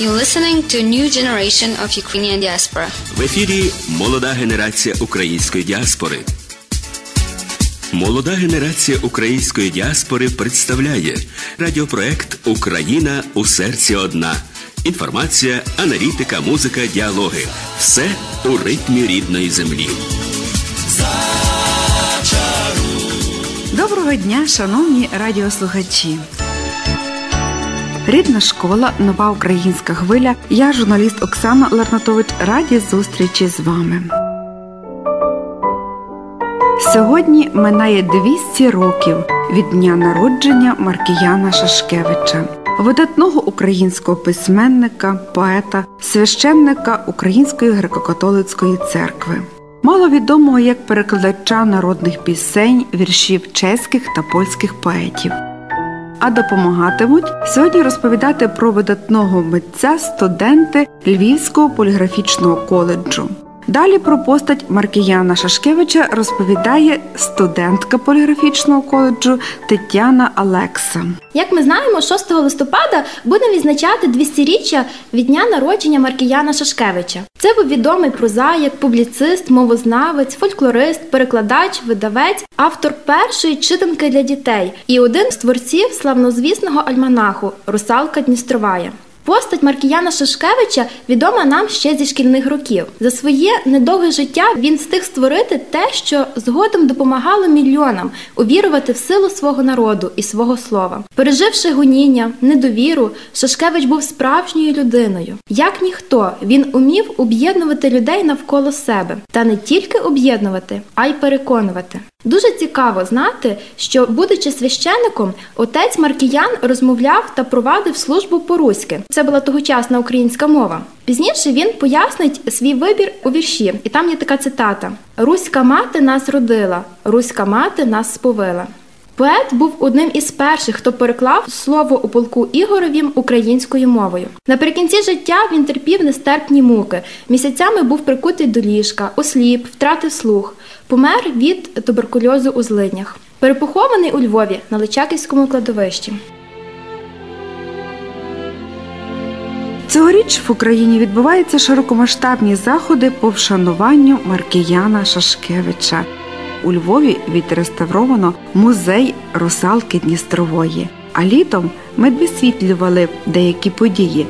You're listening to new generation of Ukrainian diaspora. В ефірі молода генерація української діаспори. Молода генерація української діаспори представляє радіопроект Україна у серці одна. Інформація, аналітика, музика, діалоги. Все у ритмі рідної землі. Доброго дня, шановні радіослухачі. Рідна школа, нова українська хвиля. Я, журналіст Оксана Ларнатович, раді зустрічі з вами. Сьогодні минає 200 років від дня народження Маркіяна Шашкевича, видатного українського письменника, поета, священника Української греко-католицької церкви. Маловідомого як перекладача народних пісень, віршів чеських та польських поетів. А допомагатимуть сьогодні розповідати про видатного митця студенти Львівського поліграфічного коледжу. Далі про постать Маркіяна Шашкевича розповідає студентка поліграфічного коледжу Тетяна Алекса. Як ми знаємо, 6 листопада будемо відзначати 200-річчя від дня народження Маркіяна Шашкевича. Це був відомий прозаїк, публіцист, мовознавець, фольклорист, перекладач, видавець, автор першої читанки для дітей і один з творців славнозвісного альманаху Русалка Дністровая. Постать Маркіяна Шашкевича відома нам ще зі шкільних років. За своє недовге життя він встиг створити те, що згодом допомагало мільйонам увірувати в силу свого народу і свого слова. Переживши гоніння, недовіру, Шашкевич був справжньою людиною. Як ніхто він умів об'єднувати людей навколо себе, та не тільки об'єднувати, а й переконувати. Дуже цікаво знати, що, будучи священником, отець Маркіян розмовляв та провадив службу по-руськи. Це була тогочасна українська мова. Пізніше він пояснить свій вибір у вірші, і там є така цитата: Руська мати нас родила, руська мати нас сповила. Поет був одним із перших, хто переклав слово у полку Ігоровім українською мовою. Наприкінці життя він терпів нестерпні муки. Місяцями був прикутий до ліжка, осліп, втратив слух, помер від туберкульозу у злиднях. Перепохований у Львові на Личаківському кладовищі. Цьогоріч в Україні відбуваються широкомасштабні заходи по вшануванню Маркіяна Шашкевича. У Львові відреставровано музей русалки Дністрової. А літом ми висвітлювали деякі події.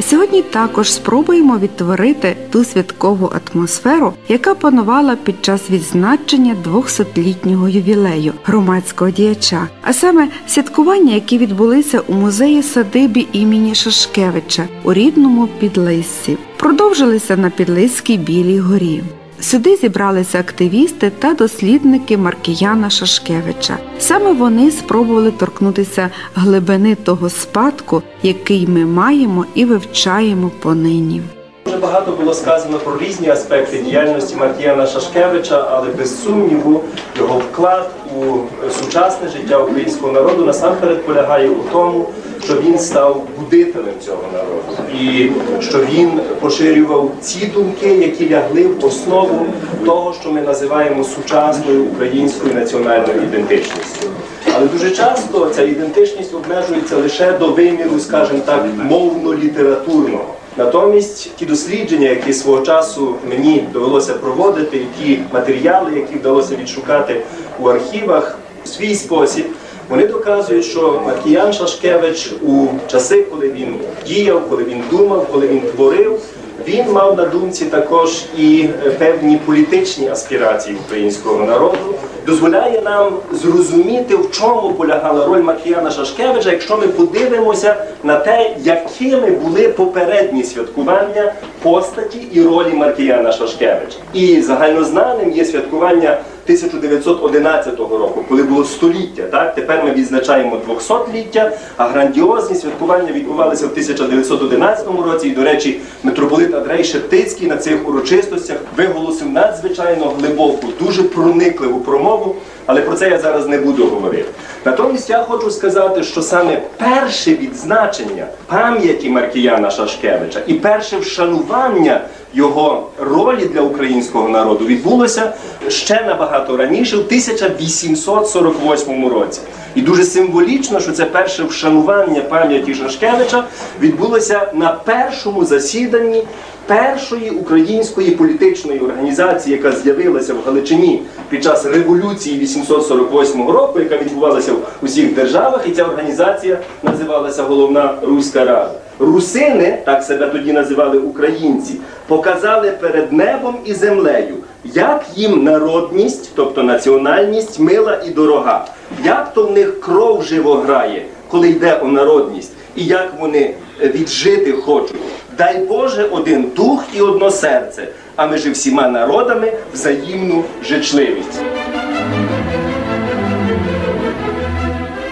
Сьогодні також спробуємо відтворити ту святкову атмосферу, яка панувала під час відзначення 200-літнього ювілею громадського діяча, а саме святкування, які відбулися у музеї садибі імені Шашкевича у рідному Підлиссі, продовжилися на Підлиській Білій горі. Сюди зібралися активісти та дослідники Маркіяна Шашкевича. Саме вони спробували торкнутися глибини того спадку, який ми маємо і вивчаємо понині. Дуже багато було сказано про різні аспекти діяльності Маркіяна Шашкевича, але без сумніву його вклад у сучасне життя українського народу насамперед полягає у тому, що він став будителем цього народу, і що він поширював ці думки, які лягли в основу того, що ми називаємо сучасною українською національною ідентичністю. Але дуже часто ця ідентичність обмежується лише до виміру, скажімо так, мовно-літературного. Натомість ті дослідження, які свого часу мені довелося проводити, і ті матеріали, які вдалося відшукати у архівах, у свій спосіб, вони доказують, що Маркіян Шашкевич у часи, коли він діяв, коли він думав, коли він творив, він мав на думці також і певні політичні аспірації українського народу. Дозволяє нам зрозуміти, в чому полягала роль Маркіяна Шашкевича, якщо ми подивимося на те, якими були попередні святкування постаті і ролі Маркіяна Шашкевича. І загальнознаним є святкування 1911 року, коли було століття. Так тепер ми відзначаємо 200-ліття, а грандіозні святкування відбувалися в 1911 році. І, до речі, митрополит Андрей Шептицький на цих урочистостях виголосив надзвичайно глибоку, дуже проникливу промову. Але про це я зараз не буду говорити. Натомість я хочу сказати, що саме перше відзначення пам'яті Маркіяна Шашкевича і перше вшанування його ролі для українського народу відбулося ще набагато раніше, в 1848 році. І дуже символічно, що це перше вшанування пам'яті Шашкевича відбулося на першому засіданні першої української політичної організації, яка з'явилася в Галичині під час революції 848 року, яка відбувалася в усіх державах, і ця організація називалася Головна Руська Рада. Русини, так себе тоді називали українці, показали перед небом і землею, як їм народність, тобто національність, мила і дорога, як то в них кров живо грає, коли йде о народність, і як вони віджити хочуть. Дай Боже один дух і одно серце, а між всіма народами взаємну жичливість.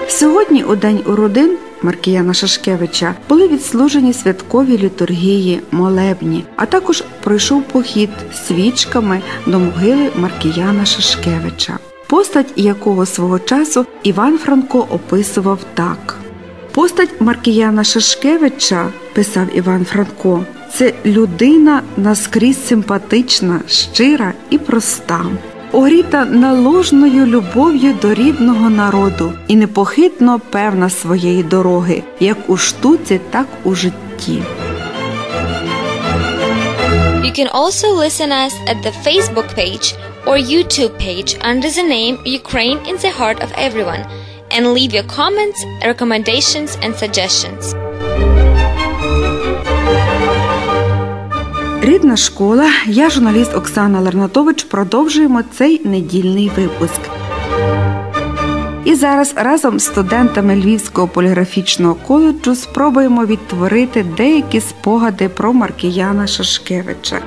Сьогодні, у день уродин Маркіяна Шашкевича, були відслужені святкові літургії, молебні, а також пройшов похід свічками до могили Маркіяна Шашкевича, постать якого свого часу Іван Франко описував так. Постать Маркіяна Шашкевича, писав Іван Франко, це людина наскрізь симпатична, щира і проста, огріта наложною любов'ю до рідного народу і непохитно певна своєї дороги, як у штуці, так у житті. You can also listen us at the Facebook page or YouTube page under the name Ukraine in the Heart of Everyone and leave your comments, recommendations and suggestions. Рідна школа, я журналіст Оксана Лернатович. Продовжуємо цей недільний випуск. І зараз разом з студентами Львівського поліграфічного коледжу спробуємо відтворити деякі спогади про Маркіяна Шашкевича.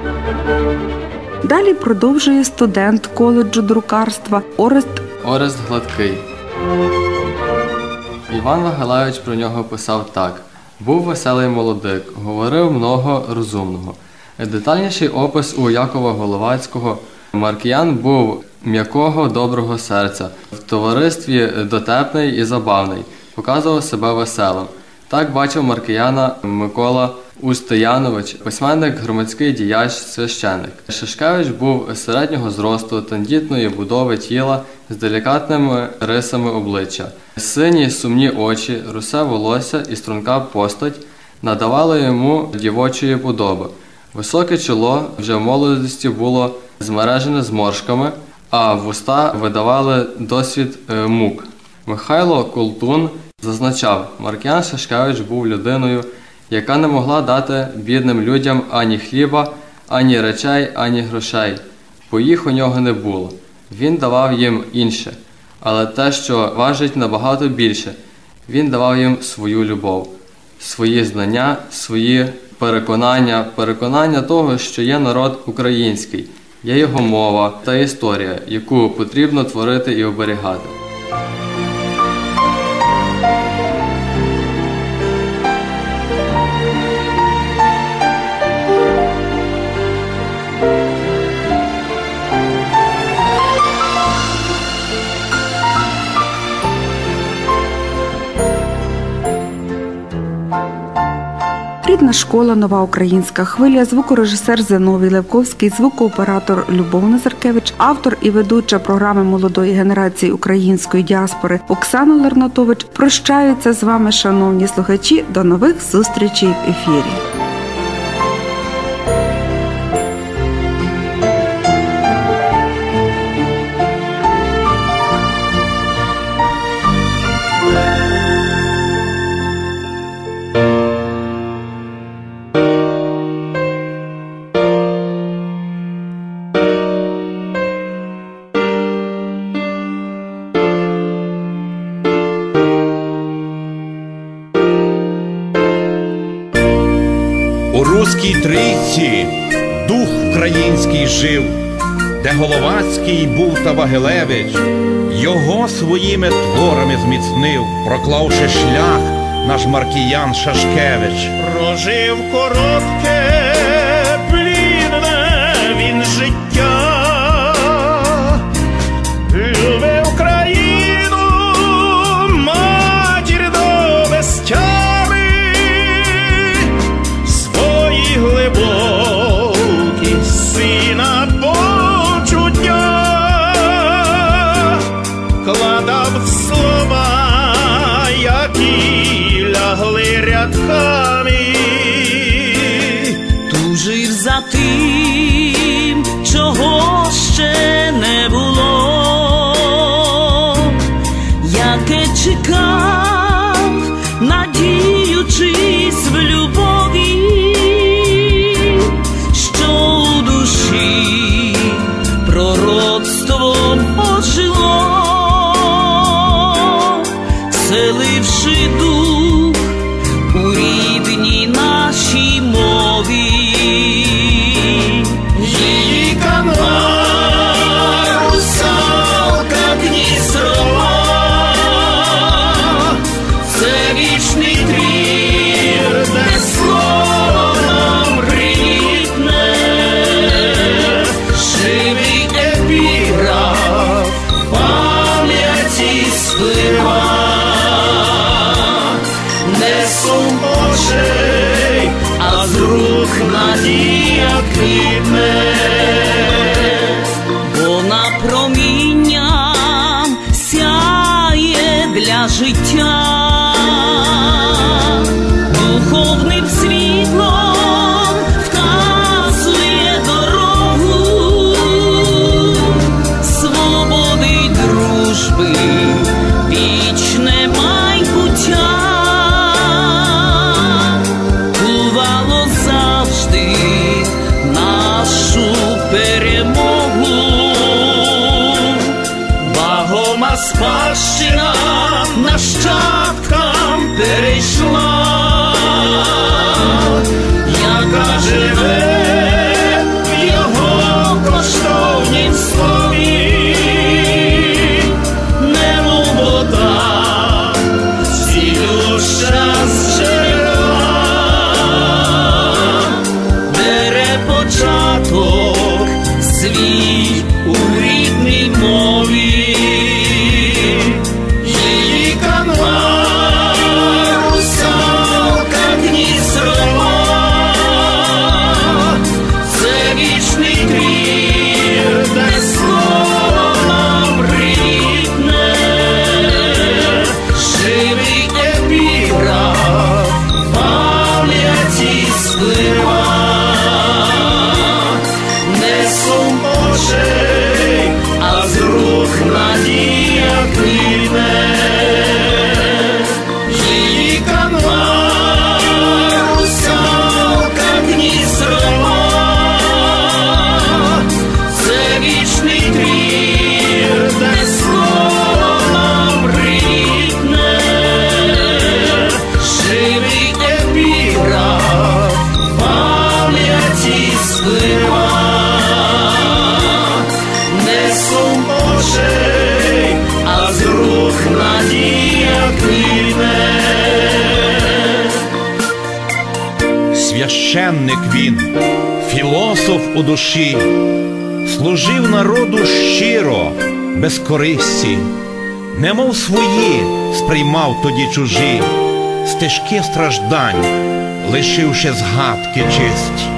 Далі продовжує студент коледжу друкарства Орест Орест Гладкий. Іван Вагелевич про нього писав так: був веселий молодик, говорив много розумного. Детальніший опис у Якова Головацького. Маркіян був м'якого доброго серця, в товаристві дотепний і забавний, показував себе веселим. Так бачив Маркіяна Микола Устиянович, письменник, громадський діяч, священник. Шишкевич був середнього зросту, тендітної будови тіла з делікатними рисами обличчя. Сині сумні очі, русе волосся і струнка постать надавали йому дівочої подоби. Високе чоло вже в молодості було змережене зморшками, а вуста видавали досвід е, мук. Михайло Колтун зазначав, Маркіян Шашкевич був людиною, яка не могла дати бідним людям ані хліба, ані речей, ані грошей, бо їх у нього не було. Він давав їм інше, але те, що важить набагато більше, він давав їм свою любов, свої знання, свої переконання, переконання того, що є народ український, є його мова та історія, яку потрібно творити і оберігати. Рідна школа, нова українська хвиля, звукорежисер Зиновій Левковський, звукооператор Любов Назаркевич, автор і ведуча програми молодої генерації української діаспори Оксана Лернатович прощаються з вами, шановні слухачі. До нових зустрічей в ефірі. Руській трійці дух український жив, де Головацький був та Вагилевич, його своїми творами зміцнив, проклавши шлях наш Маркіян Шашкевич. Прожив коротке, пророцтво ожило, селивши дух. квітне. Священник він, філософ у душі, служив народу щиро, без користі, немов свої сприймав тоді чужі, стежки страждань, лишивши згадки чисті.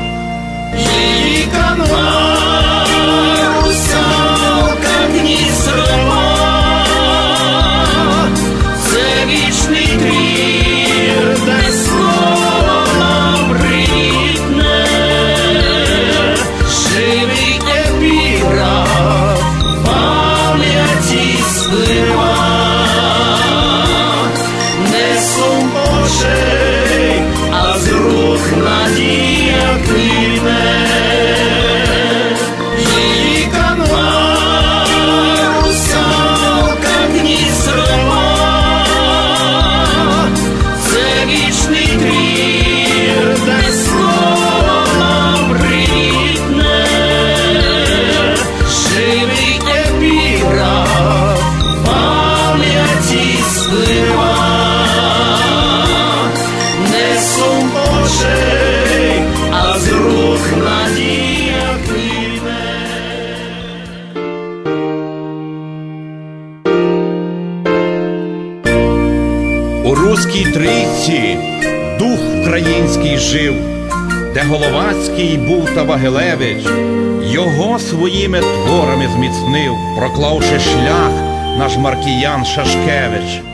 Руській трійці дух український жив, де Головацький був та Вагилевич, його своїми творами зміцнив, проклавши шлях наш Маркіян Шашкевич.